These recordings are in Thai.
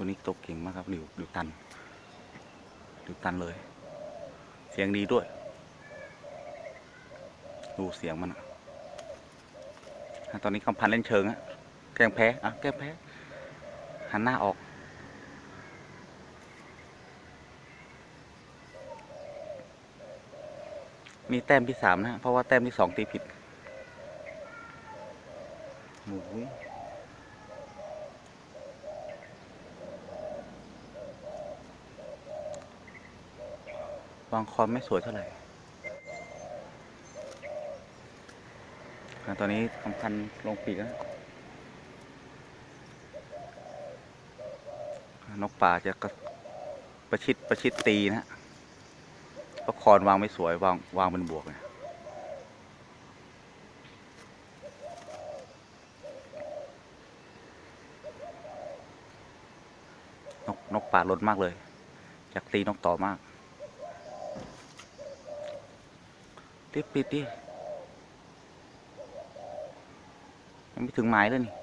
ตัวนี้ตกเก่งมากครับหลิวหลิวตันหลิวตันเลย เสียงดีด้วย ดูเสียงมันอะตอนนี้คำพันเล่นเชิงอะแกล้งแพ้อะแกล้งแพ้หันหน้าออกมีแต้มที่สามนะ เพราะว่าแต้มที่สองตีผิดโอ้ วางคอนไม่สวยเท่าไหร่ตอนนี้คำพันลงปีกแล้วนกป่าจะกระประชิดประชิดตีนะฮะเพราะคอนวางไม่สวย วางวางเป็นบวกไงนกนกป่าลดมากเลย อยากตีนกต่อมากิปิดดิยังไม่ถึงหมายเลยนี่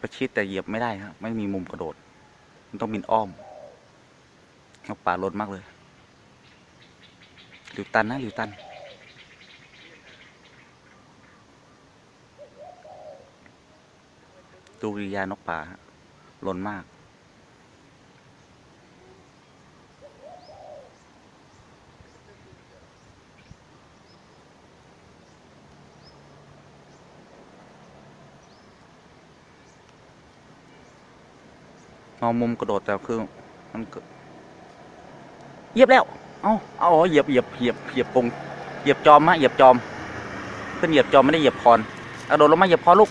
ประชิดแต่เหยียบไม่ได้ครับไม่มีมุมกระโดด มันต้องบินอ้อมนกป่าลดมากเลยหลิวตันนะหลิวตันดูริยานกป่าฮะลนมาก มองมุมกระโดดแต่คือมันเหยียบแล้ว เอาเอาอ๋อเหยียบเหยียบเหยียบเหยียบกงเหยียบจอมมะเหยียบจอมขึ้นเหยียบจอมไม่ได้เหยียบคอนกระโดดลงมาเหยียบคอนลูก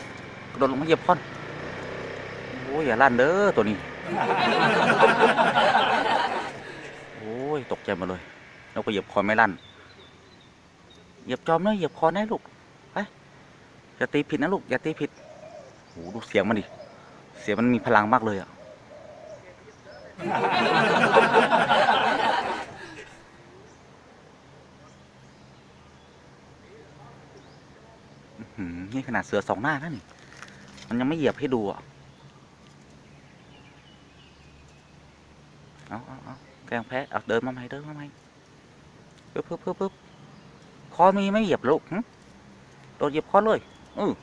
กระโดดลงมาเหยียบคอนโอ้ยอย่าลั่นเด้อตัวนี้โอ้ยตกใจมาเลยนกไปเหยียบคอนไม่ลั่นเหยียบจอมนะเหยียบคอนนะลูกไปอย่าตีผิดนะลูกอย่าตีผิดโอ้ดูเสียงมันดิเสียงมันมีพลังมากเลยอะ อื้อหือนี่ขนาดเสือสองหน้านะนี่มันยังไม่เหยียบให้ดูอะ เอาเอาเอาแกงแพ้เอาเดินมาใหม่เดินมาใหม่ปึ๊บปึ๊บปึ๊บปึ๊บคอมีไม่เหยียบลูกหึโดดเหยียบคอเลยอือ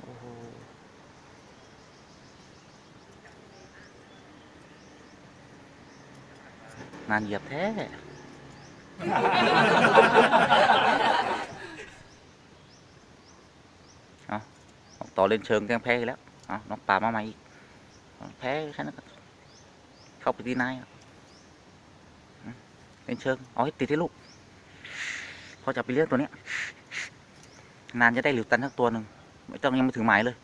โอ้โห งานเหยียบแท้ เอาต่อเล่นเชิงแกล้งแพ้อีกแล้วเอาน้องป่ามาใหม่อีก แพ้แค่นั้นก็เข้าไปที่นายอะอืมเป็นเชิง เอาให้ติดที่ลูกพอจะไปเลี้ยงตัวเนี้ย นานจะได้หลิวตันสักตัวหนึ่งไม่ต้องยังไม่ถึงหมายเลย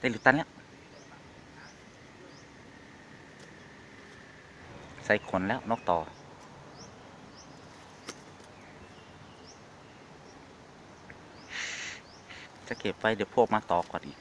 ได้หลิวตันแล้ว ใส่ขนแล้วนกต่อ จะเก็บไปเดี๋ยวพวกมาต่อก่อนอีก